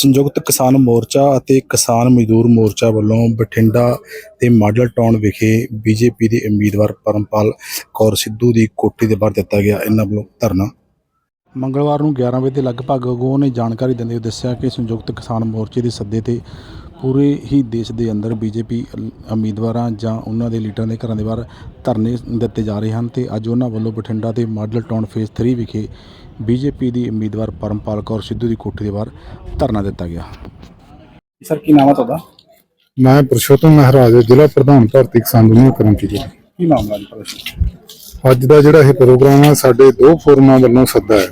ਸੰਯੁਕਤ ਕਿਸਾਨ ਮੋਰਚਾ ਅਤੇ ਕਿਸਾਨ ਮਜ਼ਦੂਰ ਮੋਰਚਾ ਵੱਲੋਂ ਬਠਿੰਡਾ ਤੇ ਮਾਡਲ ਟਾਊਨ ਵਿਖੇ ਬੀਜੇਪੀ ਦੇ ਉਮੀਦਵਾਰ ਪਰਮਪਾਲ ਕੌਰ ਸਿੱਧੂ ਦੀ ਕੋਠੀ ਦੇ ਬਾਹਰ ਦਿੱਤਾ ਗਿਆ। ਇਹਨਾਂ ਵੱਲੋਂ ਧਰਨਾ। ਮੰਗਲਵਾਰ ਨੂੰ 11 ਵਜੇ ਦੇ ਲਗਭਗ ਅਗੋਂ ਨੇ ਜਾਣਕਾਰੀ ਦਿੰਦੇ ਹੋਏ ਦੱਸਿਆ ਕਿ ਸੰਯੁਕਤ ਕਿਸਾਨ ਮੋਰਚੇ ਦੇ ਸੱਦੇ ਤੇ ਪੂਰੇ ਹੀ ਦੇਸ਼ ਦੇ ਅੰਦਰ ਬੀਜੇਪੀ ਉਮੀਦਵਾਰਾਂ ਜਾਂ ਉਹਨਾਂ ਦੇ ਲੀਡਰਾਂ ਦੇ ਘਰਾਂ ਦੇ ਬਾਹਰ ਧਰਨੇ ਦਿੱਤੇ ਜਾ ਰਹੇ ਹਨ ਤੇ ਅੱਜ ਉਹਨਾਂ ਵੱਲੋਂ ਬਠਿੰਡਾ ਤੇ ਮਾਡਲ ਟਾਊਨ ਫੇਸ 3 ਵਿਖੇ ਬੀਜੇਪੀ ਦੀ ਉਮੀਦਵਾਰ ਪਰਮਪਾਲ ਕੌਰ ਸਿੱਧੂ ਦੀ ਕੋਠੀ ਦੇ ਬਾਹਰ ਧਰਨਾ ਦਿੱਤਾ ਗਿਆ। ਸਰ ਕੀ ਨਾਮ ਹੈ ਤੁਹਾਡਾ? ਮੈਂ ਪੁਰਸ਼ੋਤਮ ਮਹਾਰਾਜ ਜ਼ਿਲ੍ਹਾ ਪ੍ਰਧਾਨ ਭਾਰਤੀ ਕਿਸਾਨ ਯੂਨੀਅਨ ਕਰਮਚਾਰੀ ਜੀ ਕੀ ਨਾਮ ਹੈ ਜੀ ਅੱਜ ਦਾ ਜਿਹੜਾ ਇਹ ਪ੍ਰੋਗਰਾਮ ਹੈ ਸਾਡੇ ਦੋ ਫੋਰਮਾਂ ਵੱਲੋਂ ਸੱਦਾ ਹੈ।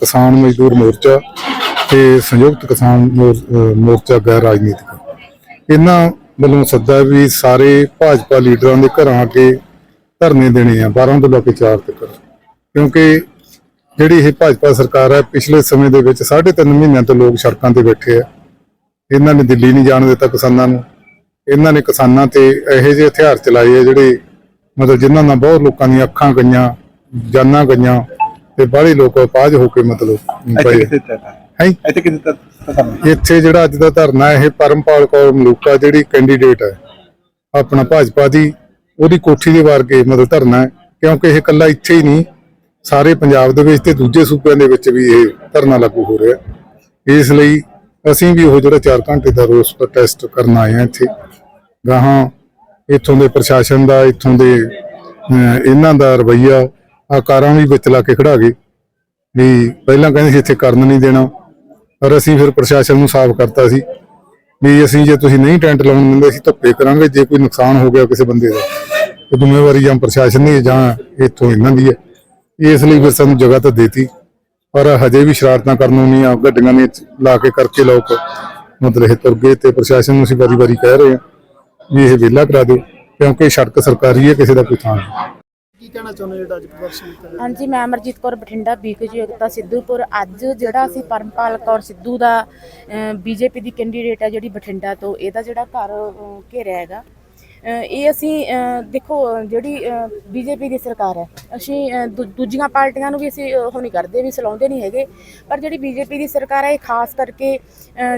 ਕਿਸਾਨ ਮਜ਼ਦੂਰ ਮੋਰਚਾ ਤੇ ਸੰਯੁਕਤ ਕਿਸਾਨ ਮੋਰਚਾ ਗੈਰ ਰਾਜਨੀਤਿਕ। ਇਹਨਾਂ ਵੱਲੋਂ ਸੱਦਾ ਵੀ ਸਾਰੇ ਭਾਜਪਾ ਲੀਡਰਾਂ ਦੇ ਘਰਾਂ ਅੱਗੇ ਧਰਨੇ ਦੇਣੇ ਆ 12 ਤੋਂ ਲੈ ਕੇ 4 ਤੱਕ। ਕਿਉਂਕਿ ਜਿਹੜੀ ਇਹ ਭਾਜਪਾ ਸਰਕਾਰ ਹੈ ਪਿਛਲੇ ਸਮੇਂ ਦੇ ਵਿੱਚ 3.5 ਮਹੀਨਿਆਂ ਤੋਂ ਲੋਕ ਸੜਕਾਂ ਤੇ ਬੈਠੇ ਆ। ਇਹਨਾਂ ਨੇ ਦਿੱਲੀ ਨਹੀਂ ਜਾਣ ਦਿੱਤਾ ਕਿਸਾਨਾਂ ਨੂੰ। ਇਹਨਾਂ ਨੇ ਕਿਸਾਨਾਂ ਤੇ ਇਹੋ ਜਿਹੇ ਹਥਿਆਰ ਚਲਾਏ ਆ ਜਿਹੜੇ ਮਤਲਬ ਜਿਨ੍ਹਾਂ ਨਾਲ ਬਹੁਤ ਲੋਕਾਂ ਦੀਆਂ ਅੱਖਾਂ ਗਈਆਂ ਜਾਨਾਂ ਗਈਆਂ ਤੇ ਬਾਹਲੇ ਲੋਕ ਅਪਾਹਜ ਹੋ ਕੇ ਮਤਲਬ ਇੱਥੇ ਪਏ ਹੈ? ਦਿੱਤਾ ਧਰਨਾ ਇੱਥੇ ਜਿਹੜਾ ਅੱਜ ਦਾ ਧਰਨਾ ਇਹ ਪਰਮਪਾਲ ਕੌਰ ਮਲੂਕਾ ਜਿਹੜੀ ਕੈਂਡੀਡੇਟ ਹੈ ਆਪਣਾ ਭਾਜਪਾ ਦੀ ਉਹਦੀ ਕੋਠੀ ਦੇ ਵਾਰ ਕੇ ਮਤਲਬ ਧਰਨਾ ਹੈ ਕਿਉਂਕਿ ਇਹ ਇਕੱਲਾ ਇੱਥੇ ਹੀ ਨਹੀਂ ਸਾਰੇ ਪੰਜਾਬ ਦੇ ਵਿੱਚ ਤੇ ਦੂਜੇ ਸੂਬਿਆਂ ਦੇ ਵਿੱਚ ਵੀ ਇਹ ਧਰਨਾ ਲਾਗੂ ਹੋ ਰਿਹਾ ਇਸ ਲਈ ਅਸੀਂ ਵੀ ਉਹ ਜਿਹੜਾ 4 ਘੰਟੇ ਦਾ ਰੋਸ ਪ੍ਰੋਟੈਸਟ ਕਰਨ ਆਏ ਹਾਂ ਇੱਥੇ। ਗਾਹਾਂ ਇੱਥੋਂ ਦੇ ਪ੍ਰਸ਼ਾਸਨ ਦਾ, ਇੱਥੋਂ ਦੇ ਇਹਨਾਂ ਦਾ ਰਵਈਆ ਆਕਾਰਾਂ ਵੀ ਵਿੱਚ ਲਾ ਕੇ ਖੜਾ ਗਏ। ਵੀ ਪਹਿਲਾਂ ਕਹਿੰਦੇ ਸੀ ਇੱਥੇ ਕਰਨ ਨਹੀਂ ਦੇਣਾ, ਪਰ ਅਸੀਂ ਫਿਰ ਪ੍ਰਸ਼ਾਸਨ ਨੂੰ ਸਾਫ਼ ਕਰਤਾ ਸੀ ਵੀ ਅਸੀਂ ਜੇ ਤੁਸੀਂ ਨਹੀਂ ਟੈਂਟ ਲਾਉਣ ਦਿੰਦੇ, ਅਸੀਂ ਧੱਪੇ ਕਰਾਂਗੇ। ਜੇ ਕੋਈ ਨੁਕਸਾਨ ਹੋ ਗਿਆ ਕਿਸੇ ਬੰਦੇ ਦਾ, ਤੇ ਜ਼ਿੰਮੇਵਾਰੀ ਜਾਂ ਪ੍ਰਸ਼ਾਸਨ ਦੀ ਜਾਂ ਇੱਥੋਂ ਇਹਨਾਂ ਦੀ ਹੈ। ਇਸ ਲਈ ਫਿਰ ਸਾਨੂੰ ਜਗ੍ਹਾ ਤਾਂ ਦੇਤੀ ਪਰ ਹਜੇ ਵੀ ਸ਼ਰਾਰਤਾਂ ਕਰਨ ਨੂੰ ਨਹੀਂ ਆ ਗੱਡੀਆਂ ਨੇ ਲਾ ਕੇ ਕਰਕੇ ਲੋਕ ਮਤਲਬ ਇਹ ਤੁਰ ਗਏ ਤੇ ਪ੍ਰਸ਼ਾਸਨ ਨੂੰ ਅਸੀਂ ਵਾਰੀ-ਵਾਰੀ ਕਹਿ ਰਹੇ ਹਾਂ ਵੀ ਇਹ ਵਿਹਲਾ ਕਰਾ ਦਿਓ ਕਿਉਂਕਿ ਸੜਕ ਸਰਕਾਰੀ ਹੈ ਕਿਸੇ ਦਾ ਕੋਈ ਥਾਂ ਨਹੀਂ। ਕੀ ਕਹਿਣਾ ਚਾਹੁੰਦੇ ਜਿਹੜਾ ਅੱਜ ਪ੍ਰਦਰਸ਼ਨ ਕੀਤਾ ਜਾ ਹਾਂਜੀ ਮੈਂ ਅਮਰਜੀਤ ਕੌਰ ਬਠਿੰਡਾ ਬੀਕੇਯੂ ਏਕਤਾ ਸਿੱਧੂਪੁਰ। ਅੱਜ ਜਿਹੜਾ ਅਸੀਂ ਪਰਮਪਾਲ ਕੌਰ ਸਿੱਧੂ ਦਾ ਬੀਜੇਪੀ ਦੀ ਕੈਂਡੀਡੇਟ ਹੈ ਜਿਹੜੀ ਬਠਿੰਡਾ ਤੋਂ ਇਹਦਾ ਜਿਹੜਾ ਘਰ ਘੇਰਿਆ ਹੈਗਾ। ਇਹ ਅਸੀਂ ਅਹ, ਦੇਖੋ ਅਹ, ਜਿਹੜੀ ਬੀਜੇਪੀ ਦੀ ਸਰਕਾਰ ਹੈ ਅਸੀਂ ਦੂ- ਦੂਜੀਆਂ ਪਾਰਟੀਆਂ ਨੂੰ ਵੀ ਅਸੀਂ ਉਹ ਨਹੀਂ ਕਰਦੇ ਵੀ ਸਲਾਉਂਦੇ ਨਹੀਂ ਹੈਗੇ ਪਰ ਜਿਹੜੀ ਬੀਜੇਪੀ ਦੀ ਸਰਕਾਰ ਹੈ ਇਹ ਖਾਸ ਕਰਕੇ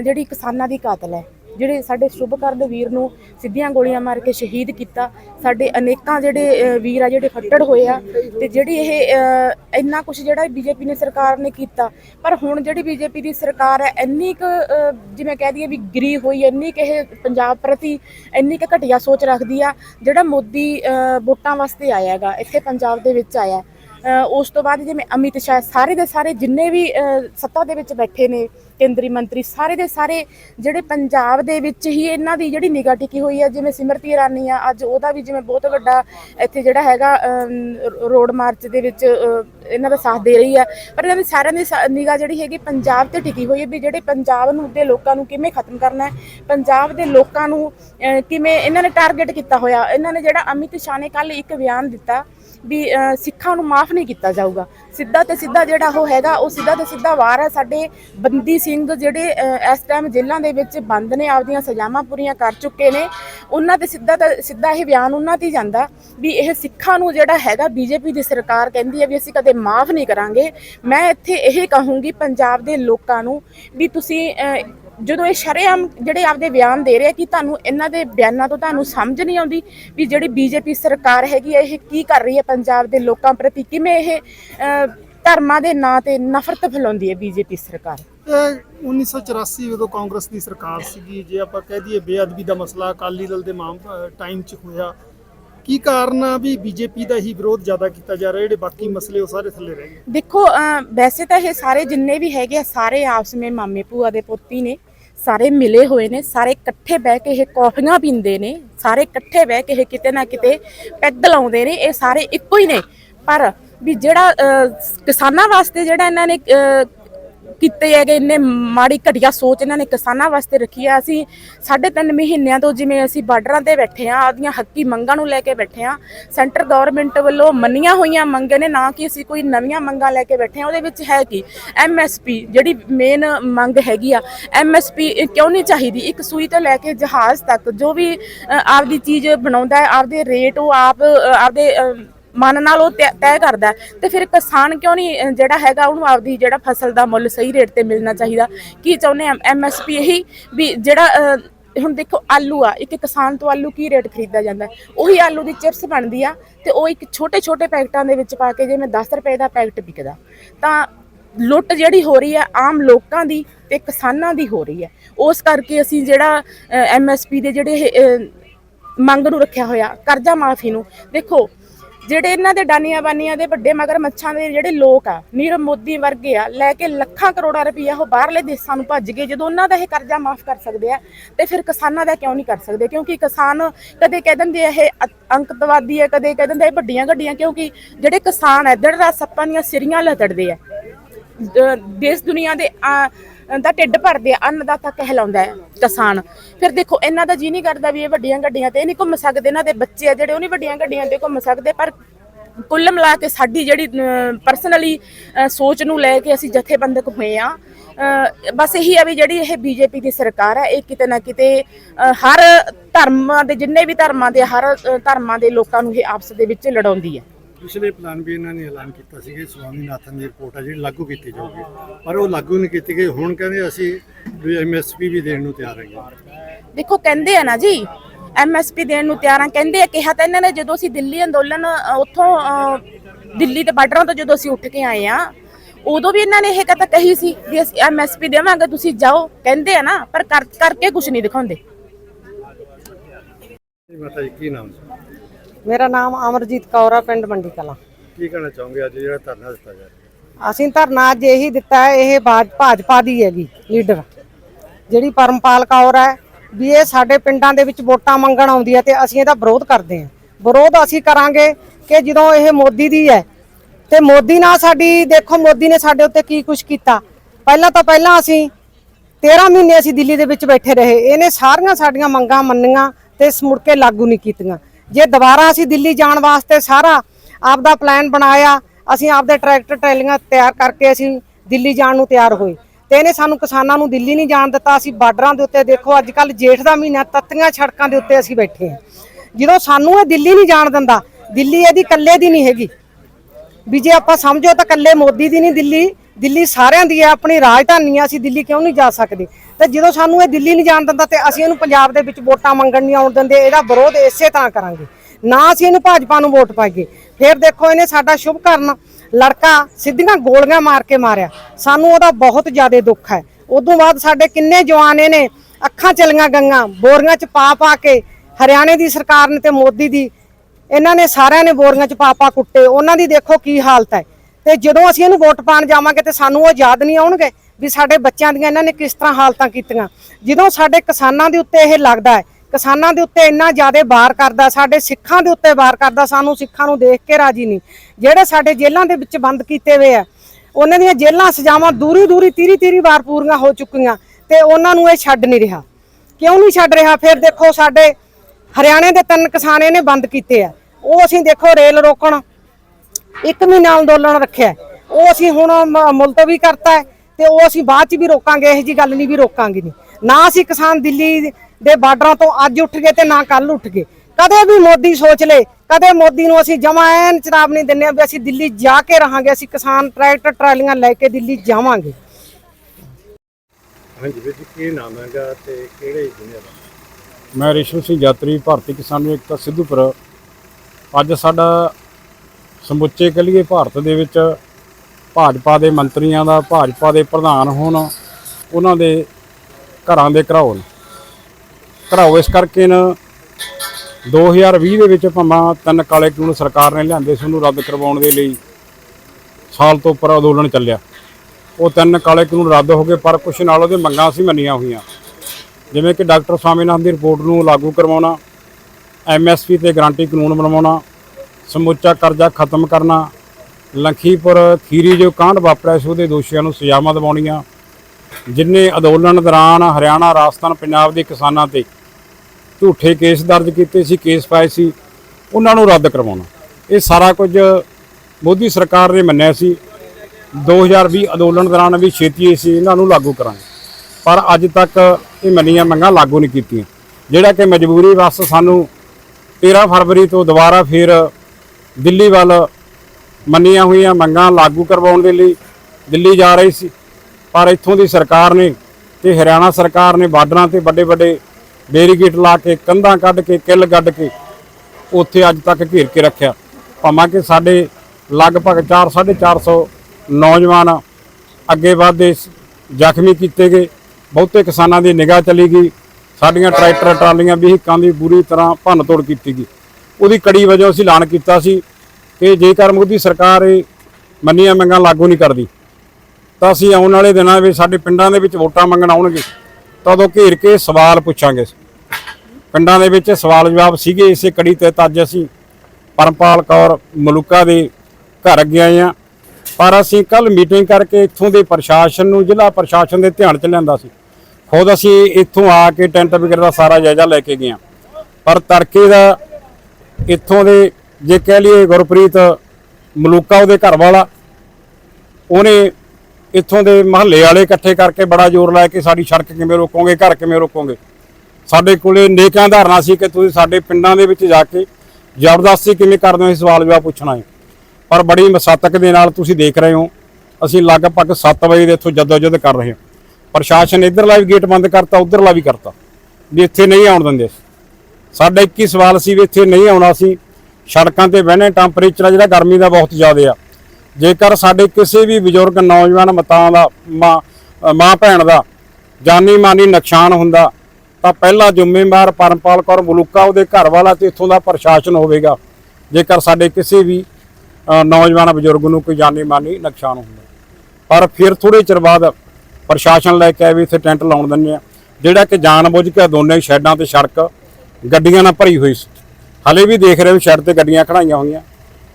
ਜਿਹੜੀ ਕਿਸਾਨਾਂ ਦੀ ਕਾਤਲ ਹੈ ਜਿਹੜੇ ਸਾਡੇ ਸ਼ੁਭਕਰਨ ਵੀਰ ਨੂੰ ਸਿੱਧੀਆਂ ਗੋਲੀਆਂ ਮਾਰ ਕੇ ਸ਼ਹੀਦ ਕੀਤਾ, ਸਾਡੇ ਅਨੇਕਾਂ ਜਿਹੜੇ ਵੀਰ ਆ ਜਿਹੜੇ ਫੱਟੜ ਹੋਏ ਆ ਤੇ ਜਿਹੜੀ ਇਹ ਇੰਨਾ ਕੁਝ ਜਿਹੜਾ ਬੀਜੇਪੀ ਨੇ ਸਰਕਾਰ ਨੇ ਕੀਤਾ। ਪਰ ਹੁਣ ਜਿਹੜੀ ਬੀਜੇਪੀ ਦੀ ਸਰਕਾਰ ਹੈ, ਇੰਨੀ ਕੁ ਜਿਵੇਂ ਕਹਿ ਦਈਏ ਵੀ ਗਰੀ ਹੋਈ, ਇੰਨੀ ਕਿ ਇਹ ਪੰਜਾਬ ਪ੍ਰਤੀ ਇੰਨੀ ਕੁ ਘਟੀਆ ਸੋਚ ਰੱਖਦੀ ਆ, ਜਿਹੜਾ ਮੋਦੀ ਵੋਟਾਂ ਵਾਸਤੇ ਆਇਆ ਹੈਗਾ ਇੱਥੇ ਪੰਜਾਬ ਦੇ ਵਿੱਚ ਆਇਆ। ਉਸ ਤੋਂ ਬਾਅਦ ਜਿਵੇਂ ਅਮਿਤ ਸ਼ਾਹ, ਸਾਰੇ ਦੇ ਸਾਰੇ ਜਿੰਨੇ ਵੀ ਸੱਤਾ ਦੇ ਵਿੱਚ ਬੈਠੇ ਨੇ, ਕੇਂਦਰੀ ਮੰਤਰੀ, ਸਾਰੇ ਦੇ ਸਾਰੇ ਜਿਹੜੇ ਪੰਜਾਬ ਦੇ ਵਿੱਚ ਹੀ ਇਹਨਾਂ ਦੀ ਜਿਹੜੀ ਨਿਗਾਹ ਟਿਕੀ ਹੋਈ ਹੈ ਜਿਵੇਂ ਸਿਮਰਤੀ ਇਰਾਨੀ ਆ, ਅੱਜ ਉਹਦਾ ਵੀ ਜਿਵੇਂ ਬਹੁਤ ਵੱਡਾ ਇੱਥੇ ਜਿਹੜਾ ਹੈਗਾ ਰੋਡ ਮਾਰਚ ਦੇ ਵਿੱਚ ਇਹਨਾਂ ਦਾ ਸਾਥ ਦੇ ਰਹੀ ਹੈ ਪਰ ਇਹਨਾਂ ਦੀ ਸਾਰਿਆਂ ਦੀ ਨਿਗਾਹ ਜਿਹੜੀ ਹੈਗੀ ਪੰਜਾਬ ਤੇ ਟਿਕੀ ਹੋਈ ਹੈ ਵੀ ਜਿਹੜੇ ਪੰਜਾਬ ਨੂੰ ਦੇ ਲੋਕਾਂ ਨੂੰ ਕਿਵੇਂ ਖਤਮ ਕਰਨਾ ਹੈ, ਪੰਜਾਬ ਦੇ ਲੋਕਾਂ ਨੂੰ ਕਿਵੇਂ ਇਹਨਾਂ ਨੇ ਟਾਰਗੇਟ ਕੀਤਾ ਹੋਇਆ। ਇਹਨਾਂ ਨੇ ਜਿਹੜਾ ਅਮਿਤ ਸ਼ਾਹ ਨੇ ਕੱਲ ਇੱਕ ਬਿਆਨ ਦਿੱਤਾ ਵੀ ਸਿੱਖਾਂ ਨੂੰ ਮਾਫ ਨਹੀਂ ਕੀਤਾ ਜਾਊਗਾ। ਸਿੱਧਾ ਤੇ ਸਿੱਧਾ ਜਿਹੜਾ ਉਹ ਹੈਗਾ, ਉਹ ਸਿੱਧਾ ਤੇ ਸਿੱਧਾ ਵਾਰ ਹੈ। ਸਾਡੇ ਬੰਦੀ ਸਿੰਘ ਜਿਹੜੇ ਇਸ ਟਾਈਮ ਜੇਲ੍ਹਾਂ ਦੇ ਵਿੱਚ ਬੰਦ ਨੇ, ਆਪਦੀਆਂ ਸਜ਼ਾਵਾਂ ਪੂਰੀਆਂ ਕਰ ਚੁੱਕੇ ਨੇ। ਉਹਨਾਂ ਤੇ ਸਿੱਧਾ ਤੇ ਸਿੱਧਾ ਇਹ ਬਿਆਨ ਉਹਨਾਂ ਤੇ ਹੀ ਜਾਂਦਾ ਵੀ ਇਹ ਸਿੱਖਾਂ ਨੂੰ ਜਿਹੜਾ ਹੈਗਾ ਬੀਜੇਪੀ ਦੀ ਸਰਕਾਰ ਕਹਿੰਦੀ ਹੈ ਵੀ ਅਸੀਂ ਕਦੇ ਮਾਫ ਨਹੀਂ ਕਰਾਂਗੇ। ਮੈਂ ਇੱਥੇ ਇਹ ਕਹੂੰਗੀ ਪੰਜਾਬ ਦੇ ਲੋਕਾਂ ਨੂੰ ਵੀ ਤੁਸੀਂ ਜਦੋਂ ਇਹ ਸ਼ਰੇਆਮ ਜਿਹੜੇ ਆਪਦੇ ਬਿਆਨ ਦੇ ਰਹੇ ਕਿ ਤੁਹਾਨੂੰ ਇਹਨਾਂ ਦੇ ਬਿਆਨਾਂ ਤੋਂ ਤੁਹਾਨੂੰ ਸਮਝ ਨਹੀਂ ਆਉਂਦੀ ਵੀ ਜਿਹੜੀ ਬੀਜੇਪੀ ਸਰਕਾਰ ਹੈਗੀ ਹੈ ਇਹ ਕੀ ਕਰ ਰਹੀ ਹੈ ਪੰਜਾਬ ਦੇ ਲੋਕਾਂ ਪ੍ਰਤੀ ਕਿਵੇਂ ਇਹ ਧਰਮਾਂ ਦੇ ਨਾਂ ਤੇ ਨਫ਼ਰਤ ਫੈਲਾਉਂਦੀ ਹੈ ਬੀਜੇਪੀ ਸਰਕਾਰ? ਇਹ 1984 ਉਦੋਂ ਕਾਂਗਰਸ ਦੀ ਸਰਕਾਰ ਸੀਗੀ ਜੇ ਆਪਾਂ ਕਹਿ ਦਈਏ ਬੇਅਦਬੀ ਦਾ ਮਸਲਾ ਅਕਾਲੀ ਦਲ ਦੇ ਮਾਮ ਟਾਈਮ 'ਚ ਹੋਇਆ ਕੀ ਕਾਰਨ ਆ ਵੀ ਬੀਜੇਪੀ ਦਾ ਹੀ ਵਿਰੋਧ ਜ਼ਿਆਦਾ ਕੀਤਾ ਜਾ ਰਿਹਾ ਜਿਹੜੇ ਬਾਕੀ ਮਸਲੇ ਉਹ ਸਾਰੇ ਥੱਲੇ ਰਹਿ ਗਏ? ਦੇਖੋ ਵੈਸੇ ਤਾਂ ਇਹ ਸਾਰੇ ਜਿੰਨੇ ਵੀ ਹੈਗੇ ਆ ਸਾਰੇ ਆਪਸ ਵਿੱਚ ਮਾਮੇ ਭੂਆ ਦੇ ਪੋਤੀ ਨੇ। ਸਾਰੇ ਮਿਲੇ ਹੋਏ ਨੇ, ਸਾਰੇ ਇਕੱਠੇ ਬਹਿ ਕੇ ਇਹ ਕੌਫੀਆਂ ਪੀਂਦੇ ਨੇ, ਸਾਰੇ ਇਕੱਠੇ ਬਹਿ ਕੇ ਇਹ ਕਿਤੇ ਨਾ ਕਿਤੇ ਪੈਗ ਲਾਉਂਦੇ ਨੇ, ਇਹ ਸਾਰੇ ਇੱਕੋ ਹੀ ਨੇ। ਪਰ ਵੀ ਜਿਹੜਾ ਕਿਸਾਨਾਂ ਵਾਸਤੇ ਜਿਹੜਾ ਇਹਨਾਂ ਨੇ ਕੀਤੇ ਹੈਗੇ, ਇੰਨੇ ਮਾੜੀ ਘਟੀਆ ਸੋਚ ਇਹਨਾਂ ਨੇ ਕਿਸਾਨਾਂ ਵਾਸਤੇ ਰੱਖੀ ਆ। ਅਸੀਂ ਸਾਢੇ ਤਿੰਨ ਮਹੀਨਿਆਂ ਤੋਂ ਜਿਵੇਂ ਅਸੀਂ ਬਾਰਡਰਾਂ ਤੇ ਬੈਠੇ ਆ, ਆਪਦੀਆਂ ਹੱਕੀ ਮੰਗਾਂ ਨੂੰ ਲੈ ਕੇ ਬੈਠੇ ਆ, ਸੈਂਟਰ ਗਵਰਨਮੈਂਟ ਵੱਲੋਂ ਮੰਨੀਆਂ ਹੋਈਆਂ ਮੰਗਾਂ ਨੇ, ਨਾ ਕਿ ਅਸੀਂ ਕੋਈ ਨਵੀਆਂ ਮੰਗਾਂ ਲੈ ਕੇ ਬੈਠੇ ਆ, ਉਹਦੇ ਵਿੱਚ ਹੈ ਕੀ? ਐਮਐਸਪੀ ਜਿਹੜੀ ਮੇਨ ਮੰਗ ਹੈਗੀ ਆ ਐਮਐਸਪੀ ਕਿਉਂ ਨਹੀਂ ਚਾਹੀਦੀ? ਇੱਕ ਸੂਈ ਤੋਂ ਲੈ ਕੇ ਜਹਾਜ਼ ਤੱਕ ਜੋ ਵੀ ਆਪਦੀ ਚੀਜ਼ ਬਣਾਉਂਦਾ ਹੈ, ਆਪਦੇ ਰੇਟ ਉਹ ਆਪ ਆਪਦੇ ਮਨ ਨਾਲ ਉਹ ਤੈਅ ਤੈਅ ਕਰਦਾ ਹੈ। ਤੇ ਫਿਰ ਕਿਸਾਨ ਕਿਉਂ ਨਹੀਂ ਜਿਹੜਾ ਹੈਗਾ, ਉਹਨੂੰ ਆਪਦੀ ਜਿਹੜਾ ਫਸਲ ਦਾ ਮੁੱਲ ਸਹੀ ਰੇਟ ਤੇ ਮਿਲਣਾ ਚਾਹੀਦਾ। ਕੀ ਚਾਹੁੰਦੇ ਆ ਐਮਐਸਪੀ ਇਹੀ ਵੀ ਜਿਹੜਾ ਹੁਣ ਦੇਖੋ ਆਲੂ ਆ, ਇੱਕ ਕਿਸਾਨ ਤੋਂ ਆਲੂ ਕੀ ਰੇਟ ਖਰੀਦਿਆ ਜਾਂਦਾ ਉਹੀ ਆਲੂ ਦੀ ਚਿਪਸ ਬਣਦੀ ਆ ਤੇ ਉਹ ਇੱਕ ਛੋਟੇ ਛੋਟੇ ਪੈਕਟਾਂ ਦੇ ਵਿੱਚ ਪਾ ਕੇ ਜਿਵੇਂ 10 ਰੁਪਏ ਦਾ ਪੈਕਟ ਵਿਕਦਾ, ਤਾਂ ਲੁੱਟ ਜਿਹੜੀ ਹੋ ਰਹੀ ਹੈ ਆਮ ਲੋਕਾਂ ਦੀ ਤੇ ਕਿਸਾਨਾਂ ਦੀ ਹੋ ਰਹੀ ਹੈ। ਉਸ ਕਰਕੇ ਅਸੀਂ ਜਿਹੜਾ ਐਮਐਸਪੀ ਦੇ ਜਿਹੜੇ ਮੰਗ ਨੂੰ ਰੱਖਿਆ ਹੋਇਆ, ਕਰਜ਼ਾ ਮਾਫੀ ਨੂੰ, ਦੇਖੋ ਜਿਹੜੇ ਇਹਨਾਂ ਦੇ ਡਾਨੀਆਂ ਬਾਨੀਆਂ ਦੇ ਵੱਡੇ ਮਗਰ ਮੱਛਾਂ ਦੇ ਜਿਹੜੇ ਲੋਕ ਆ ਨੀਰਵ ਮੋਦੀ ਵਰਗੇ ਆ ਲੈ ਕੇ ਲੱਖਾਂ ਕਰੋੜਾਂ ਰੁਪਈਆ ਉਹ ਬਾਹਰਲੇ ਦੇਸ਼ਾਂ ਨੂੰ ਭੱਜ ਗਏ ਜਦੋਂ ਉਹਨਾਂ ਦਾ ਇਹ ਕਰਜ਼ਾ ਮਾਫ ਕਰ ਸਕਦੇ ਆ ਤੇ ਫਿਰ ਕਿਸਾਨਾਂ ਦਾ ਕਿਉਂ ਨਹੀਂ ਕਰ ਸਕਦੇ? ਕਿਉਂਕਿ ਕਿਸਾਨ ਕਦੇ ਕਹਿ ਦਿੰਦੇ ਇਹ ਅ- ਅੰਕਤਵਾਦੀ ਹੈ ਕਦੇ ਕਹਿ ਦਿੰਦੇ ਇਹ ਵੱਡੀਆਂ ਗੱਡੀਆਂ ਕਿਉਂਕਿ ਜਿਹੜੇ ਕਿਸਾਨ ਐ ਦਿਨ ਰਾਤ ਸੱਪਾਂ ਦੀਆਂ ਸਿਰੀਆਂ ਲਤੜਦੇ ਆ। ਦੇਸ਼ ਦੁਨੀਆ ਦੇ ਆ, ਦਾ ਢਿੱਡ ਭਰਦੇ ਆ ਅੰਨਦਾਤਾ ਕਹਿਲਾਉਂਦਾ ਹੈ ਕਿਸਾਨ ਫਿਰ ਦੇਖੋ ਇਹਨਾਂ ਦਾ ਜੀ ਨਹੀਂ ਕਰਦਾ ਵੀ ਇਹ ਵੱਡੀਆਂ ਗੱਡੀਆਂ ਤੇ ਨਹੀਂ ਘੁੰਮ ਸਕਦੇ ਇਹਨਾਂ ਦੇ ਬੱਚੇ ਆ ਜਿਹੜੇ ਉਹ ਨਹੀਂ ਵੱਡੀਆਂ ਗੱਡੀਆਂ ਤੇ ਘੁੰਮ ਸਕਦੇ ਪਰ ਕੁੱਲ ਮਿਲਾ ਕੇ ਸਾਡੀ ਜਿਹੜੀ ਪਰਸਨਲੀ ਸੋਚ ਨੂੰ ਲੈ ਕੇ ਅਸੀਂ ਜਥੇਬੰਦਕ ਹੋਏ ਆ। ਅ, ਬਸ ਇਹੀ ਆ ਵੀ ਜਿਹੜੀ ਇਹ ਬੀਜੇਪੀ ਦੀ ਸਰਕਾਰ ਹੈ ਇਹ ਕਿਤੇ ਨਾ ਕਿਤੇ ਹਰ ਧਰਮਾਂ ਦੇ ਜਿੰਨੇ ਵੀ ਧਰਮਾਂ ਦੇ ਹਰ ਧਰਮਾਂ ਦੇ ਲੋਕਾਂ ਨੂੰ ਇਹ ਆਪਸ ਦੇ ਵਿੱਚ ਲੜਾਉਂਦੀ ਹੈ। ਪਿਛਲੇ ਪਲਾਨ ਵੀ ਇਹਨਾਂ ਨੇ ਐਲਾਨ ਕੀਤਾ ਸੀ ਕਿ ਸਵਾਮੀਨਾਥਨ ਦੀ ਰਿਪੋਰਟ ਹੈ ਜਿਹੜੀ ਲਾਗੂ ਕੀਤੀ ਜਾਊਗੀ। ਪਰ ਉਹ ਲਾਗੂ ਨਹੀਂ ਕੀਤੀ ਗਈ। ਹੁਣ ਕਹਿੰਦੇ ਅਸੀਂ ਐਮਐਸਪੀ ਵੀ ਦੇਣ ਨੂੰ ਤਿਆਰ ਹਾਂ ਦੇਖੋ ਕਹਿੰਦੇ ਆ ਨਾ ਜੀ ਐਮਐਸਪੀ ਦੇਣ ਨੂੰ ਤਿਆਰ ਆ। ਕਹਿੰਦੇ ਆ ਕਿਹਾ ਤਾਂ ਇਹਨਾਂ ਨੇ ਜਦੋਂ ਅਸੀਂ ਦਿੱਲੀ ਅੰਦੋਲਨ ਉੱਥੋਂ ਦਿੱਲੀ ਤੇ ਬਾਰਡਰਾਂ ਤੋਂ ਜਦੋਂ ਅਸੀਂ ਉੱਠ ਕੇ ਆਏ ਆ ਉਦੋਂ ਵੀ ਇਹਨਾਂ ਨੇ ਇਹ ਕਥਾ ਕਹੀ ਸੀ ਵੀ ਅਸੀਂ ਐਮਐਸਪੀ ਦੇਵਾਂਗੇ ਤੁਸੀਂ ਜਾਓ। ਕਹਿੰਦੇ ਆ ਨਾ ਪਰ ਕਰ ਕਰਕੇ ਕੁਝ ਨਹੀਂ ਦਿਖਾਉਂਦੇ। ਮਾਤਾ ਜੀ ਕੀ ਨਾਮ ਮੇਰਾ ਨਾਮ ਅਮਰਜੀਤ ਕੌਰ ਆ ਪਿੰਡ ਮੰਡੀ ਕਲਾਂ। ਕੀ ਕਹਿਣਾ ਚਾਹੋਗੇ ਅੱਜ ਜਿਹੜਾ ਧਰਨਾ ਦਿੱਤਾ ਜਾ ਰਿਹਾ? ਅਸੀਂ ਧਰਨਾ ਅੱਜ ਇਹੀ ਦਿੱਤਾ ਹੈ ਇਹ ਬਾਜ- ਭਾਜਪਾ ਦੀ ਹੈਗੀ ਲੀਡਰ। ਜਿਹੜੀ ਪਰਮਪਾਲ ਕੌਰ ਹੈ ਵੀ ਇਹ ਸਾਡੇ ਪਿੰਡਾਂ ਦੇ ਵਿੱਚ ਵੋਟਾਂ ਮੰਗਣ ਆਉਂਦੀ ਹੈ ਤੇ ਅਸੀਂ ਇਹਦਾ ਵਿਰੋਧ ਕਰਦੇ ਹਾਂ। ਵਿਰੋਧ ਅਸੀਂ ਕਰਾਂਗੇ ਕਿ ਜਦੋਂ ਇਹ ਮੋਦੀ ਦੀ ਹੈ ਤੇ ਮੋਦੀ ਨਾਲ ਸਾਡੀ ਦੇਖੋ ਮੋਦੀ ਨੇ ਸਾਡੇ ਉੱਤੇ ਕੀ ਕੁਝ ਕੀਤਾ। ਪਹਿਲਾਂ ਤਾਂ ਪਹਿਲਾਂ ਅਸੀਂ 13 ਮਹੀਨੇ ਅਸੀਂ ਦਿੱਲੀ ਦੇ ਵਿੱਚ ਬੈਠੇ ਰਹੇ। ਇਹਨੇ ਸਾਰੀਆਂ ਸਾਡੀਆਂ ਮੰਗਾਂ ਮੰਨੀਆਂ ਤੇ ਮੁੜ ਕੇ ਲਾਗੂ ਨਹੀਂ ਕੀਤੀਆਂ। ਜੇ ਦੁਬਾਰਾ ਅਸੀਂ ਦਿੱਲੀ ਜਾਣ ਵਾਸਤੇ ਸਾਰਾ ਆਪਦਾ ਪਲਾਨ ਬਣਾਇਆ, ਅਸੀਂ ਆਪਦੇ ਟਰੈਕਟਰ ਟਰੈਲੀਆਂ ਤਿਆਰ ਕਰਕੇ ਅਸੀਂ ਦਿੱਲੀ ਜਾਣ ਨੂੰ ਤਿਆਰ ਹੋਏ। ਤੇ ਇਹਨੇ ਸਾਨੂੰ ਕਿਸਾਨਾਂ ਨੂੰ ਦਿੱਲੀ ਨਹੀਂ ਜਾਣ ਦਿੱਤਾ, ਅਸੀਂ ਬਾਰਡਰਾਂ ਦੇ ਉੱਤੇ ਦੇਖੋ ਅੱਜ ਕੱਲ ਜੇਠ ਦਾ ਮਹੀਨਾ, ਤੱਤੀਆਂ ਸੜਕਾਂ ਦੇ ਉੱਤੇ ਅਸੀਂ ਬੈਠੇ ਹਾਂ। ਜਦੋਂ ਸਾਨੂੰ ਇਹ ਦਿੱਲੀ ਨਹੀਂ ਜਾਣ ਦਿੰਦਾ, ਦਿੱਲੀ ਇਹਦੀ ਇਕੱਲੇ ਦੀ ਨਹੀਂ ਹੈਗੀ। ਵੀ ਜੇ ਆਪਾਂ ਸਮਝੋ ਤਾਂ ਇਕੱਲੇ ਮੋਦੀ ਦੀ ਨਹੀਂ ਦਿੱਲੀ ਦਿੱਲੀ ਸਾਰਿਆਂ ਦੀ ਹੈ, ਆਪਣੀ ਰਾਜਧਾਨੀ ਆ ਅਸੀਂ ਦਿੱਲੀ ਕਿਉਂ ਨਹੀਂ ਜਾ ਸਕਦੇ? ਤੇ ਜਦੋਂ ਸਾਨੂੰ ਇਹ ਦਿੱਲੀ ਨਹੀਂ ਜਾਣ ਦਿੰਦਾ ਤੇ ਅਸੀਂ ਇਹਨੂੰ ਪੰਜਾਬ ਦੇ ਵਿੱਚ ਵੋਟਾਂ ਮੰਗਣ ਨਹੀਂ ਆਉਣ ਦਿੰਦੇ, ਇਹਦਾ ਵਿਰੋਧ ਇਸੇ ਤਰ੍ਹਾਂ ਕਰਾਂਗੇ। ਨਾ ਅਸੀਂ ਇਹਨੂੰ ਭਾਜਪਾ ਨੂੰ ਵੋਟ ਪਾਈਏ। ਫਿਰ ਦੇਖੋ ਇਹਨੇ ਸਾਡਾ ਸ਼ੁਭ ਕਰਨ ਲੜਕਾ ਸਿੱਧੀਆਂ ਗੋਲੀਆਂ ਮਾਰ ਕੇ ਮਾਰਿਆ। ਸਾਨੂੰ ਉਹਦਾ ਬਹੁਤ ਜ਼ਿਆਦਾ ਦੁੱਖ ਹੈ। ਉਦੋਂ ਬਾਅਦ ਸਾਡੇ ਕਿੰਨੇ ਜਵਾਨ ਇਹਨੇ ਅੱਖਾਂ ਚਲੀਆਂ ਗੰਗਾ, ਬੋਰੀਆਂ ਚ ਪਾ ਪਾ ਕੇ ਹਰਿਆਣੇ ਦੀ ਸਰਕਾਰ ਨੇ ਤੇ ਮੋਦੀ ਦੀ, ਇਹਨਾਂ ਨੇ ਸਾਰਿਆਂ ਨੇ ਬੋਰੀਆਂ ਚ ਪਾ ਪਾ ਕੁੱਟੇ। ਉਹਨਾਂ ਦੀ ਦੇਖੋ ਕੀ ਹਾਲਤ ਹੈ। ਤੇ ਜਦੋਂ ਅਸੀਂ ਇਹਨੂੰ ਵੋਟ ਪਾਣ ਜਾਵਾਂਗੇ ਤੇ ਸਾਨੂੰ ਉਹ ਯਾਦ ਨਹੀਂ ਆਉਣਗੇ ਵੀ ਸਾਡੇ ਬੱਚਿਆਂ ਦੀਆਂ ਇਹਨਾਂ ਨੇ ਕਿਸ ਤਰ੍ਹਾਂ ਹਾਲਤਾਂ ਕੀਤੀਆਂ। ਜਦੋਂ ਸਾਡੇ ਕਿਸਾਨਾਂ ਦੇ ਉੱਤੇ ਇਹ ਲੱਗਦਾ ਹੈ, ਕਿਸਾਨਾਂ ਦੇ ਉੱਤੇ ਇੰਨਾ ਜ਼ਿਆਦਾ ਵਾਰ ਕਰਦਾ, ਸਾਡੇ ਸਿੱਖਾਂ ਦੇ ਉੱਤੇ ਵਾਰ ਕਰਦਾ, ਸਾਨੂੰ ਸਿੱਖਾਂ ਨੂੰ ਦੇਖ ਕੇ ਰਾਜੀ ਨਹੀਂ। ਜਿਹੜੇ ਸਾਡੇ ਜੇਲ੍ਹਾਂ ਦੇ ਵਿੱਚ ਬੰਦ ਕੀਤੇ ਹੋਏ ਆ, ਉਹਨਾਂ ਦੀਆਂ ਜੇਲ੍ਹਾਂ ਸਜ਼ਾਵਾਂ ਦੂਰੀ ਦੂਰੀ ਤੀਰੀ ਤੀਰੀ ਵਾਰ ਪੂਰੀਆਂ ਹੋ ਚੁੱਕੀਆਂ ਤੇ ਉਹਨਾਂ ਨੂੰ ਇਹ ਛੱਡ ਨਹੀਂ ਰਿਹਾ। ਕਿਉਂ ਨਹੀਂ ਛੱਡ ਰਿਹਾ? ਫਿਰ ਦੇਖੋ ਸਾਡੇ ਹਰਿਆਣੇ ਦੇ ਤਿੰਨ ਕਿਸਾਨ ਇਹਨੇ ਬੰਦ ਕੀਤੇ ਆ। ਉਹ ਅਸੀਂ ਦੇਖੋ ਰੇਲ ਰੋਕਣ ਇੱਕ ਮਹੀਨਾ ਅੰਦੋਲਨ ਰੱਖਿਆ। ਉਹ ਅਸੀਂ ਹੁਣ ਮੁਲਤਵੀ ਕਰਤਾ ਹੈ ਤੇ ਉਹ ਅਸੀਂ ਬਾਅਦ ਚ ਵੀ ਰੋਕਾਂਗੇ ਇਹੋ ਜੀ ਗੱਲ ਨਹੀਂ ਵੀ ਰੋਕਾਂਗੇ ਨਹੀਂ। ਨਾ ਅਸੀਂ ਕਿਸਾਨ ਦਿੱਲੀ ਦੇ ਬਾਰਡਰਾਂ ਤੋਂ ਅੱਜ ਉੱਠ ਗਏ ਤੇ ਨਾ ਕੱਲ ਉੱਠ ਗਏ। ਕਦੇ ਵੀ ਮੋਦੀ ਸੋਚ ਲੇ ਕਦੇ ਮੋਦੀ ਨੂੰ ਅਸੀਂ ਜਮਾ ਐਨ ਚਰਾਬ ਨਹੀਂ ਦਿੰਨੇ ਵੀ ਅਸੀਂ ਦਿੱਲੀ ਜਾ ਕੇ ਰਹਾਂਗੇ ਅਸੀਂ ਕਿਸਾਨ ਟਰੈਕਟਰ ਟਰਾਲੀਆਂ ਲੈ ਕੇ ਦਿੱਲੀ ਜਾਵਾਂਗੇ। ਹਾਂਜੀ ਵੀਰ ਜੀ ਕੀ ਨਾਮ ਹੈਗਾ ਤੇ ਕਿਹੜੇ ਜ਼ਿਲ੍ਹੇ ਦਾ ਮੈਂ ਰੇਸ਼ਮ ਸਿੰਘ ਯਾਤਰੀ ਭਾਰਤੀ ਕਿਸਾਨ ਏਕਤਾ ਸਿੱਧੂਪੁਰ। ਅੱਜ ਸਾਡਾ ਸਮੁੱਚੇ ਕਲੀਏ ਭਾਰਤ ਦੇ ਵਿੱਚ ਭਾਜਪਾ ਦੇ ਮੰਤਰੀਆਂ ਦਾ, ਭਾਜਪਾ ਦੇ ਪ੍ਰਧਾਨ ਹੋਣ, ਉਹਨਾਂ ਦੇ ਘਰਾਂ ਦੇ ਘਰਾਓ ਨੇ। ਘਰਾਓ ਇਸ ਕਰਕੇ ਨਾ 2020 ਦੇ ਵਿੱਚ ਭਾਵੇਂ ਤਿੰਨ ਕਾਲੇ ਕਾਨੂੰਨ ਸਰਕਾਰ ਨੇ ਲਿਆਂਦੇ ਸੀ, ਉਹਨੂੰ ਰੱਦ ਕਰਵਾਉਣ ਦੇ ਲਈ ਸਾਲ ਤੋਂ ਉੱਪਰ ਅੰਦੋਲਨ ਚੱਲਿਆ। ਉਹ ਤਿੰਨ ਕਾਲੇ ਕਾਨੂੰਨ ਰੱਦ ਹੋ ਗਏ, ਪਰ ਕੁਛ ਨਾਲ ਉਹਦੇ ਮੰਗਾਂ ਸੀ ਮੰਨੀਆਂ ਹੋਈਆਂ। ਜਿਵੇਂ ਕਿ ਡਾਕਟਰ ਸਵਾਮੀਨਾਥਨ ਦੀ ਰਿਪੋਰਟ ਨੂੰ ਲਾਗੂ ਕਰਵਾਉਣਾ ਐਮਐਸਪੀ ਤੇ ਗਾਰੰਟੀ ਕਾਨੂੰਨ ਬਣਵਾਉਣਾ ਸਮੁੱਚਾ ਕਰਜ਼ਾ ਖਤਮ ਕਰਨਾ ਲਖੀਪੁਰ ਖੀਰੀ ਜੋ ਕਾਂਡ ਵਾਪਰਿਆ ਸੀ, ਉਹਦੇ ਦੋਸ਼ੀਆਂ ਨੂੰ ਸਜ਼ਾਵਾਂ ਦਿਵਾਉਣੀਆਂ। ਜਿਨ੍ਹਾਂ ਅੰਦੋਲਨ ਦੌਰਾਨ ਹਰਿਆਣਾ, ਰਾਜਸਥਾਨ, ਪੰਜਾਬ ਦੇ ਕਿਸਾਨਾਂ ਤੇ ਝੂਠੇ ਕੇਸ ਦਰਜ ਕੀਤੇ ਸੀ, ਕੇਸ ਪਾਏ ਸੀ, ਉਹਨਾਂ ਨੂੰ ਰੱਦ ਕਰਵਾਉਣਾ। ਇਹ ਸਾਰਾ ਕੁਝ ਮੋਦੀ ਸਰਕਾਰ ਨੇ ਮੰਨਿਆ ਸੀ। 2020 ਅੰਦੋਲਨ ਦੌਰਾਨ ਵੀ ਛੇਤੀ ਸੀ ਇਹਨਾਂ ਨੂੰ ਲਾਗੂ ਕਰਾਂਗੇ। ਪਰ ਅੱਜ ਤੱਕ ਇਹ ਮੰਨੀਆਂ ਮੰਗਾਂ ਲਾਗੂ ਨਹੀਂ ਕੀਤੀਆਂ। ਜਿਹੜਾ ਕਿ ਮਜਬੂਰੀ ਵਸ ਸਾਨੂੰ 13 ਫਰਵਰੀ ਤੋਂ ਦੁਬਾਰਾ ਫਿਰ ਦਿੱਲੀ ਵੱਲ ਮੰਨੀਆਂ ਹੋਈਆਂ ਮੰਗਾਂ ਲਾਗੂ ਕਰਵਾਉਣ ਦੇ ਲਈ ਦਿੱਲੀ ਜਾ ਰਹੀ ਸੀ। ਪਰ ਇੱਥੋਂ ਦੀ ਸਰਕਾਰ ਨੇ ਤੇ ਹਰਿਆਣਾ ਸਰਕਾਰ ਨੇ ਬਾਰਡਰਾਂ ਤੇ ਵੱਡੇ ਵੱਡੇ ਬੈਰੀਗੇਟ ਲਾ ਕੇ ਕੰਧਾਂ ਕੱਢ ਕੇ, ਕਿੱਲ ਗੱਡ ਕੇ ਉੱਥੇ ਅੱਜ ਤੱਕ ਘੇਰ ਕੇ ਰੱਖਿਆ। ਭਾਵੇਂ ਕਿ ਸਾਡੇ ਲਗਭਗ 4 450 ਨੌਜਵਾਨ ਅੱਗੇ ਵਧਦੇ ਜ਼ਖਮੀ ਕੀਤੇ ਗਏ। ਬਹੁਤੇ ਕਿਸਾਨਾਂ ਦੀ ਨਿਗਾਹ ਚਲੀ ਗਈ। ਸਾਡੀਆਂ ਟਰੈਕਟਰ, ਟਰਾਲੀਆਂ ਵੀ ਹਿੱਕਾਂ ਦੀ ਬੁਰੀ ਤਰ੍ਹਾਂ ਭੰਨ ਤੋੜ ਕੀਤੀ ਗਈ। ਉਹਦੀ ਕੜੀ ਵਜੋਂ ਅਸੀਂ ਐਲਾਨ ਕੀਤਾ ਸੀ ਕਿ ਜੇਕਰ ਮੋਦੀ ਸਰਕਾਰ ਇਹ ਮੰਨੀਆਂ ਮੰਗਾਂ ਲਾਗੂ ਨਹੀਂ ਕਰਦੀ, ਤਾਂ ਅਸੀਂ ਆਉਣ ਵਾਲੇ ਦਿਨਾਂ ਵਿੱਚ ਸਾਡੇ ਪਿੰਡਾਂ ਦੇ ਵਿੱਚ ਵੋਟਾਂ ਮੰਗਣ ਆਉਣਗੇ ਤਾਂ ਉਦੋਂ ਘੇਰ ਕੇ ਸਵਾਲ ਪੁੱਛਾਂਗੇ। ਪਿੰਡਾਂ ਦੇ ਵਿੱਚ ਸਵਾਲ ਜਵਾਬ ਸੀਗੇ ਇਸੇ ਕੜੀ ਤੇ ਅੱਜ ਅਸੀਂ ਪਰਮਪਾਲ ਕੌਰ ਮਲੂਕਾ ਦੇ ਘਰ ਅੱਗੇ ਆਏ ਆ ਪਰ ਅਸੀਂ ਕੱਲ ਮੀਟਿੰਗ ਕਰਕੇ ਇੱਥੋਂ ਦੇ ਪ੍ਰਸ਼ਾਸਨ ਨੂੰ, ਜ਼ਿਲ੍ਹਾ ਪ੍ਰਸ਼ਾਸਨ ਦੇ ਧਿਆਨ 'ਚ ਲਿਆਂਦਾ ਸੀ। ਖੁਦ ਅਸੀਂ ਇੱਥੋਂ ਆ ਕੇ ਟੈਂਟ ਵਗੈਰਾ ਦਾ ਸਾਰਾ ਜਾਇਜ਼ਾ ਲੈ ਕੇ ਗਏ ਆ ਪਰ ਤੜਕੇ ਦਾ ਇੱਥੋਂ ਦੇ ਜੇ ਕਹਿ ਲਈਏ ਗੁਰਪ੍ਰੀਤ ਮਲੂਕਾ ਉਹਦੇ ਘਰ ਵਾਲਾ ਉਹਨੇ ਇੱਥੋਂ ਦੇ ਮਹੱਲੇ ਵਾਲੇ ਇਕੱਠੇ ਕਰਕੇ ਬੜਾ ਜ਼ੋਰ ਲਾਇਆ ਕਿ ਸਾਡੀ ਸੜਕ ਕਿਵੇਂ ਰੋਕੋਗੇ, ਘਰ ਕਿਵੇਂ ਰੋਕੋਗੇ। ਸਾਡੇ ਕੋਲੇ ਨੇਕਾਂ ਧਾਰਨਾ ਸੀ ਕਿ ਤੁਸੀਂ ਸਾਡੇ ਪਿੰਡਾਂ ਦੇ ਵਿੱਚ ਜਾ ਕੇ ਜ਼ਬਰਦਸਤੀ ਕਿਵੇਂ ਕਰਦੇ ਹੋ, ਇਹ ਸਵਾਲ ਵੀ ਜਵਾਬ ਪੁੱਛਣਾ ਹੈ। ਪਰ ਬੜੀ ਮਸਾਤਕ ਦੇ ਨਾਲ ਤੁਸੀਂ ਦੇਖ ਰਹੇ ਹੋ, ਅਸੀਂ ਲਗਭਗ 7 ਵਜੇ ਦੇ ਇੱਥੋਂ ਜਦੋਜਦ ਕਰ ਰਹੇ ਹਾਂ। ਪ੍ਰਸ਼ਾਸਨ ਇੱਧਰਲਾ ਵੀ ਗੇਟ ਬੰਦ ਕਰਤਾ, ਉੱਧਰਲਾ ਵੀ ਕਰਤਾ, ਵੀ ਇੱਥੇ ਨਹੀਂ ਆਉਣ ਦਿੰਦੇ। ਸਾਡਾ ਇੱਕ ਹੀ ਸਵਾਲ ਸੀ ਵੀ ਇੱਥੇ ਨਹੀਂ ਆਉਣਾ ਸੀ ਸੜਕਾਂ ਤੇ ਬਹਿਣੇ ਟੈਂਪਰੇਚਰ ਆ ਜਿਹੜਾ ਗਰਮੀ ਦਾ ਬਹੁਤ ਜ਼ਿਆਦਾ ਆ। ਜੇਕਰ ਸਾਡੇ ਕਿਸੇ ਵੀ ਬਜ਼ੁਰਗ, ਨੌਜਵਾਨ ਮਤਾਂ ਦਾ, ਮਾਂ ਮਾਂ ਭੈਣ ਦਾ ਜਾਨੀ ਮਾਨੀ ਨੁਕਸਾਨ ਹੁੰਦਾ, ਤਾਂ ਪਹਿਲਾ ਜ਼ਿੰਮੇਵਾਰ ਪਰਮਪਾਲ ਕੌਰ ਮਲੂਕਾ ਉਹਦੇ ਘਰ ਵਾਲਾ ਤੇ ਇੱਥੋਂ ਦਾ ਪ੍ਰਸ਼ਾਸਨ ਹੋਵੇਗਾ। ਜੇਕਰ ਸਾਡੇ ਕਿਸੇ ਵੀ ਨੌਜਵਾਨ ਬਜ਼ੁਰਗ ਨੂੰ ਕੋਈ ਜਾਨੀ ਮਾਨੀ ਨੁਕਸਾਨ ਹੁੰਦਾ। ਪਰ ਫਿਰ ਥੋੜੇ ਚਿਰ ਬਾਅਦ ਪ੍ਰਸ਼ਾਸਨ ਲੈ ਕੇ ਆਏ ਵੀ ਇੱਥੇ ਟੈਂਟ ਲਾਉਣ ਦਿੰਦੇ ਆ ਜਿਹੜਾ ਕਿ ਜਾਣਬੁੱਝ ਕੇ ਦੋਨੇ ਸ਼ੈਡਾਂ ਤੇ ਸੜਕ, ਗੱਡੀਆਂ ਨਾਲ ਭਰੀ ਹੋਈ ਸੀ। ਹਲੇ ਵੀ ਦੇਖ ਰਹੇ ਹੋ ਸ਼ੈਡ ਤੇ ਗੱਡੀਆਂ ਖੜਾਈਆਂ ਹੋਈਆਂ।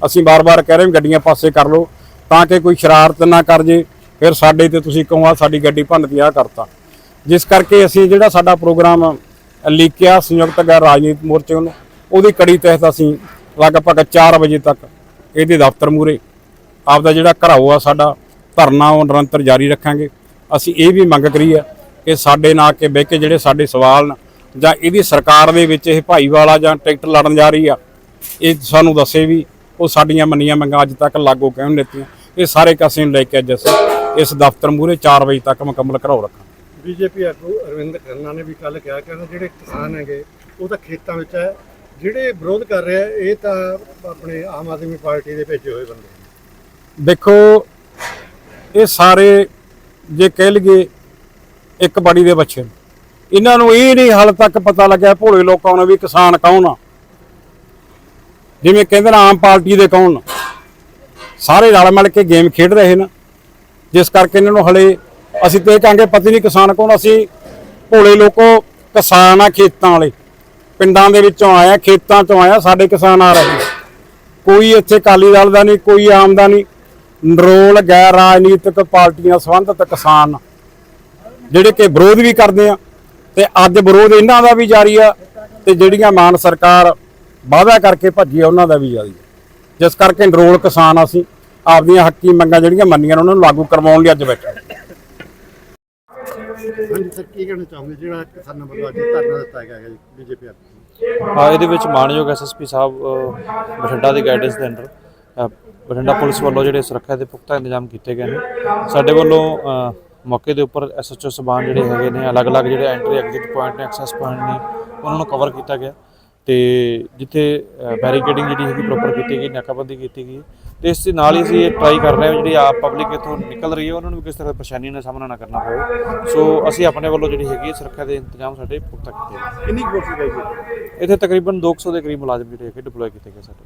ਅਸੀਂ ਬਾਰ-ਬਾਰ ਕਹਿ ਰਹੇ ਹਾਂ ਵੀ ਗੱਡੀਆਂ ਪਾਸੇ ਕਰ ਲਓ, ਤਾਂ ਕਿ ਕੋਈ ਸ਼ਰਾਰਤ ਨਾ ਕਰ ਜੇ, ਫਿਰ ਸਾਡੇ ਤੇ ਤੁਸੀਂ ਕਹੋ ਆ, ਸਾਡੀ ਗੱਡੀ ਭੰਨਦੀ ਆ ਕਰਤਾ। ਜਿਸ ਕਰਕੇ ਅਸੀਂ ਜਿਹੜਾ ਸਾਡਾ ਪ੍ਰੋਗਰਾਮ ਲੀਕਿਆ ਸੰਯੁਕਤ ਗੈਰ ਰਾਜਨੀਤਿਕ ਮੋਰਚੇ ਨੂੰ ਉਹਦੀ ਕੜੀ ਤਹਿਤ ਅਸੀਂ ਲਗਭਗ 4 ਵਜੇ ਤੱਕ ਇਹਦੇ ਦਫ਼ਤਰ ਮੂਰੇ ਆਪਦਾ ਜਿਹੜਾ ਘਰਾਓ ਆ, ਸਾਡਾ ਧਰਨਾ ਉਹ ਨਿਰੰਤਰ ਜਾਰੀ ਰੱਖਾਂਗੇ। ਅਸੀਂ ਇਹ ਵੀ ਮੰਗ ਕਰੀ ਆ ਕਿ ਸਾਡੇ ਨਾਲ ਕੇ ਬਹਿ ਕੇ ਜਿਹੜੇ ਸਾਡੇ ਸਵਾਲ ਨੇ ਜਾਂ ਇਹਦੀ ਸਰਕਾਰ ਦੇ ਵਿੱਚ ਇਹ ਭਾਈਵਾਲਾ ਜਾਂ ਟਿਕਟ ਲੜਨ ਜਾ ਰਹੀ ਆ ਇਹ ਸਾਨੂੰ ਦੱਸੇ ਵੀ ਉਹ ਸਾਡੀਆਂ ਮੰਨੀਆਂ ਮੰਗਾਂ ਅੱਜ ਤੱਕ ਲਾਗੂ ਕਿਉਂ ਨਹੀਂ ਦਿੱਤੀਆਂ ਇਹ ਸਾਰੇ ਕਾਸੇ ਨੂੰ ਲੈ ਕੇ ਅੱਜ ਅਸੀਂ ਇਸ ਦਫ਼ਤਰ ਮੂਰੇ 4 ਵਜੇ ਤੱਕ ਮੁਕੰਮਲ ਘਰਾਓ ਰੱਖਾਂਗੇ ਬੀਜੇਪੀ ਆਗੂ ਅਰਵਿੰਦ ਖੰਨਾ ਨੇ ਵੀ ਕੱਲ ਕਿਹਾ ਕਿ ਜਿਹੜੇ ਕਿਸਾਨ ਹੈਗੇ ਉਹ ਤਾਂ ਖੇਤਾਂ ਵਿੱਚ ਹੈ ਜਿਹੜੇ ਵਿਰੋਧ ਕਰ ਰਹੇ ਇਹ ਤਾਂ ਆਪਣੇ ਆਮ ਆਦਮੀ ਪਾਰਟੀ ਦੇ ਭੇਜੇ ਹੋਏ ਬੰਦੇ ਨੇ। ਦੇਖੋ ਇਹ ਸਾਰੇ ਜੇ ਕਹਿ ਲਈਏ ਇੱਕ ਬੜੀ ਦੇ ਬੱਚੇ ਨੇ। ਇਹਨਾਂ ਨੂੰ ਇਹ ਨਹੀਂ ਹਾਲ ਤੱਕ ਪਤਾ ਲੱਗਿਆ ਭੋਲੇ ਲੋਕਾਂ ਨੂੰ ਵੀ ਕਿਸਾਨ ਕੌਣ ਆ। ਜਿਵੇਂ ਕਹਿੰਦੇ ਨੇ ਆਮ ਪਾਰਟੀ ਦੇ ਕੌਣ ਸਾਰੇ ਰਲ ਮਿਲ ਕੇ ਗੇਮ ਖੇਡ ਰਹੇ ਨੇ। ਜਿਸ ਕਰਕੇ ਇਹਨਾਂ ਨੂੰ ਹਲੇ ਅਸੀਂ ਤੇ ਇਹ ਕਹਾਂਗੇ ਪਤਾ ਨਹੀਂ ਕਿਸਾਨ ਕੌਣ ਅਸੀਂ ਭੋਲੇ ਲੋਕੋ ਕਿਸਾਨ ਆ ਖੇਤਾਂ ਵਾਲੇ। ਪਿੰਡਾਂ ਦੇ ਵਿੱਚੋਂ ਆਇਆ ਖੇਤਾਂ ਚੋਂ ਆਇਆ ਸਾਡੇ ਕਿਸਾਨ ਆ ਰਹੇ ਕੋਈ ਇੱਥੇ ਅਕਾਲੀ ਦਲ ਦਾ ਨਹੀਂ, ਕੋਈ ਆਮ ਦਾ ਨਹੀਂ। ਨਰੋਲ ਗੈਰ ਰਾਜਨੀਤਿਕ ਪਾਰਟੀਆਂ ਸੰਬੰਧਿਤ ਕਿਸਾਨ ਜਿਹੜੇ ਕਿ ਵਿਰੋਧ ਵੀ ਕਰਦੇ ਆ। ਤੇ ਅੱਜ ਵਿਰੋਧ ਇਹਨਾਂ ਦਾ ਵੀ ਜਾਰੀ ਆ ਤੇ ਜਿਹੜੀਆਂ ਮਾਨ ਸਰਕਾਰ ਵਾਅਦਾ ਕਰਕੇ ਭੱਜੀ ਆ ਉਹਨਾਂ ਦਾ ਵੀ ਜਾਰੀ ਆ। ਜਿਸ ਕਰਕੇ ਨਰੋਲ ਕਿਸਾਨ ਅਸੀਂ ਆਪਦੀਆਂ ਹੱਕੀ ਮੰਗਾਂ ਜਿਹੜੀਆਂ ਮੰਨੀਆਂ ਨੇ ਉਹਨਾਂ ਨੂੰ ਲਾਗੂ ਕਰਵਾਉਣ ਲਈ ਅੱਜ ਬੈਠੇ ਹਾਂ। ਹਾਂਜੀ ਸਰ ਕੀ ਕਹਿਣਾ ਚਾਹੋਗੇ? ਜਿਹੜਾ ਕਿਸਾਨਾਂ ਵੱਲੋਂ ਅੱਜ ਧਰਨਾ ਦਿੱਤਾ ਗਿਆ ਹੈ ਬੀਜੇਪੀ ਇਹਦੇ ਵਿੱਚ ਮਾਨਯੋਗ ਐਸਐਸਪੀ ਸਾਹਿਬ ਬਠਿੰਡਾ ਦੀ ਗਾਈਡੈਂਸ ਦੇ ਅੰਡਰ ਅ, ਬਠਿੰਡਾ ਪੁਲਿਸ ਵੱਲੋਂ ਜਿਹੜੇ ਸੁਰੱਖਿਆ ਦੇ ਪੁਖਤਾ ਇੰਤਜ਼ਾਮ ਕੀਤੇ ਗਏ ਨੇ। ਸਾਡੇ ਵੱਲੋਂ ਮੌਕੇ ਦੇ ਉੱਪਰ ਐਸਐਚਓ ਸਬਾਨ ਜਿਹੜੇ ਹੈਗੇ ਨੇ ਅਲੱਗ-ਅਲੱਗ ਜਿਹੜੇ ਐਂਟਰੀ ਐਗਜ਼ਿਟ ਪੁਆਇੰਟ ਨੇ ਐਕਸੈਸ ਪੁਆਇੰਟ ਨੇ ਉਹਨਾਂ ਨੂੰ ਕਵਰ ਕੀਤਾ ਗਿਆ। ਤੇ ਜਿੱਥੇ ਬੈਰੀਕੇਡਿੰਗ ਜਿਹੜੀ ਹੈਗੀ ਪ੍ਰੋਪਰ ਕੀਤੀ ਗਈ ਨਾਕਾਬੰਦੀ ਕੀਤੀ ਗਈ। ਤੇ ਇਸ ਦੇ ਨਾਲ ਹੀ ਅਸੀਂ ਇਹ ਟਰਾਈ ਕਰ ਰਹੇ ਹਾਂ ਜਿਹੜੀ ਆਪ ਪਬਲਿਕ ਇੱਥੋਂ ਨਿਕਲ ਰਹੀ ਹੈ ਉਹਨਾਂ ਨੂੰ ਵੀ ਕਿਸ ਤਰ੍ਹਾਂ ਦੀ ਪਰੇਸ਼ਾਨੀ ਦਾ ਸਾਹਮਣਾ ਨਾ ਕਰਨਾ ਪਵੇ। ਸੋ ਅਸੀਂ ਆਪਣੇ ਵੱਲੋਂ ਜਿਹੜੀ ਹੈਗੀ ਸੁਰੱਖਿਆ ਦੇ ਇੰਤਜ਼ਾਮ ਸਾਡੇ ਪੁਖਤਾ ਕੀਤੇ ਨੇ ਕਿੰਨੀ ਕੁ ਵੋਟ ਸੀ ਇੱਥੇ ਤਕਰੀਬਨ 200 ਦੇ ਕਰੀਬ ਮੁਲਾਜ਼ਮ ਜਿਹੜੇ ਹੈਗੇ ਡਿਪਲੋਏ ਕੀਤੇ ਗਏ ਸਾਡੇ